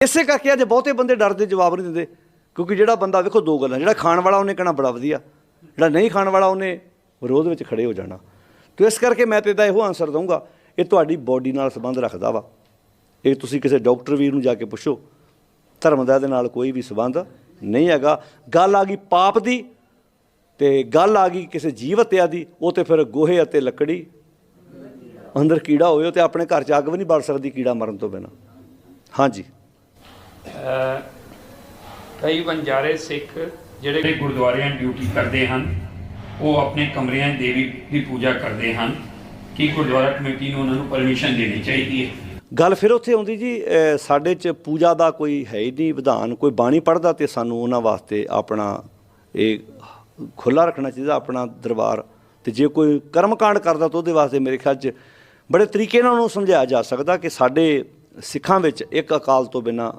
ਇਸੇ ਕਰਕੇ ਅੱਜ ਬਹੁਤੇ ਬੰਦੇ ਡਰਦੇ, ਜਵਾਬ ਨਹੀਂ ਦਿੰਦੇ, ਕਿਉਂਕਿ ਜਿਹੜਾ ਬੰਦਾ ਵੇਖੋ ਦੋ ਗੱਲਾਂ, ਜਿਹੜਾ ਖਾਣ ਵਾਲਾ ਉਹਨੇ ਕਹਿਣਾ ਬੜਾ ਵਧੀਆ, ਜਿਹੜਾ ਨਹੀਂ ਖਾਣ ਵਾਲਾ ਉਹਨੇ ਵਿਰੋਧ ਵਿੱਚ ਖੜੇ ਹੋ ਜਾਣਾ। ਤੇ ਇਸ ਕਰਕੇ ਮੈਂ ਤੇ ਇਹਦਾ ਇਹੋ ਆਨਸਰ ਦਊਂਗਾ, ਇਹ ਤੁਹਾਡੀ ਬਾਡੀ ਨਾਲ ਸੰਬੰਧ ਰੱਖਦਾ ਵਾ। ਇਹ ਤੁਸੀਂ ਕਿਸੇ ਡਾਕਟਰ ਵੀਰ ਨੂੰ ਜਾ ਕੇ ਪੁੱਛੋ, ਧਰਮ ਦਾ ਇਹਦੇ ਨਾਲ ਕੋਈ ਵੀ ਸੰਬੰਧ ਨਹੀਂ ਹੈਗਾ। ਗੱਲ ਆ ਗਈ ਪਾਪ ਦੀ, ਤੇ ਗੱਲ ਆ ਗਈ ਕਿਸੇ ਜੀਵ ਹੱਤਿਆ ਦੀ, ਉਹ ਤੇ ਫਿਰ ਗੋਹੇ ਅਤੇ ਲੱਕੜੀ, ਅੰਦਰ ਕੀੜਾ ਹੋਵੇ, ਉਹ ਤੇ ਆਪਣੇ ਘਰ ਚ ਅੱਗ ਵੀ ਨਹੀਂ ਬਲ ਸਕਦੀ ਕੀੜਾ ਮਰਨ ਤੋਂ ਬਿਨਾਂ। ਹਾਂਜੀ। ਕਈ ਬੰਜਾਰੇ ਸਿੱਖ ਜਿਹੜੇ ਗੁਰਦੁਆਰਿਆਂ ਡਿਊਟੀ ਕਰਦੇ ਹਨ ਉਹ ਆਪਣੇ ਕਮਰਿਆਂ 'ਚ ਦੇਵੀ ਦੀ ਪੂਜਾ ਕਰਦੇ ਹਨ ਕੀ ਗੁਰਦੁਆਰਾ ਕਮੇਟੀ ਨੂੰ ਉਹਨਾਂ ਨੂੰ ਪਰਮਿਸ਼ਨ ਦੇਣੀ ਚਾਹੀਦੀ ਹੈ। ਗੱਲ ਫਿਰ ਉੱਥੇ ਆਉਂਦੀ ਜੀ ਸਾਡੇ ਚ ਪੂਜਾ ਦਾ ਕੋਈ ਹੈ ਹੀ ਨਹੀਂ ਵਿਧਾਨ ਕੋਈ ਬਾਣੀ ਪੜਦਾ ਤੇ ਸਾਨੂੰ ਉਹਨਾਂ ਵਾਸਤੇ ਆਪਣਾ ਇਹ ਖੁੱਲਾ ਰੱਖਣਾ ਚਾਹੀਦਾ ਆਪਣਾ ਦਰਬਾਰ। ਤੇ ਜੇ ਕੋਈ ਕਰਮਕਾਂਡ ਕਰਦਾ ਤਾਂ ਉਹਦੇ ਵਾਸਤੇ ਮੇਰੇ ਖਿਆਲ ਚ ਬੜੇ ਤਰੀਕੇ ਨਾਲ ਉਹਨੂੰ ਸਮਝਾਇਆ ਜਾ ਸਕਦਾ ਕਿ ਸਾਡੇ ਸਿੱਖਾਂ ਵਿੱਚ ਇੱਕ ਅਕਾਲ ਤੋਂ ਬਿਨਾ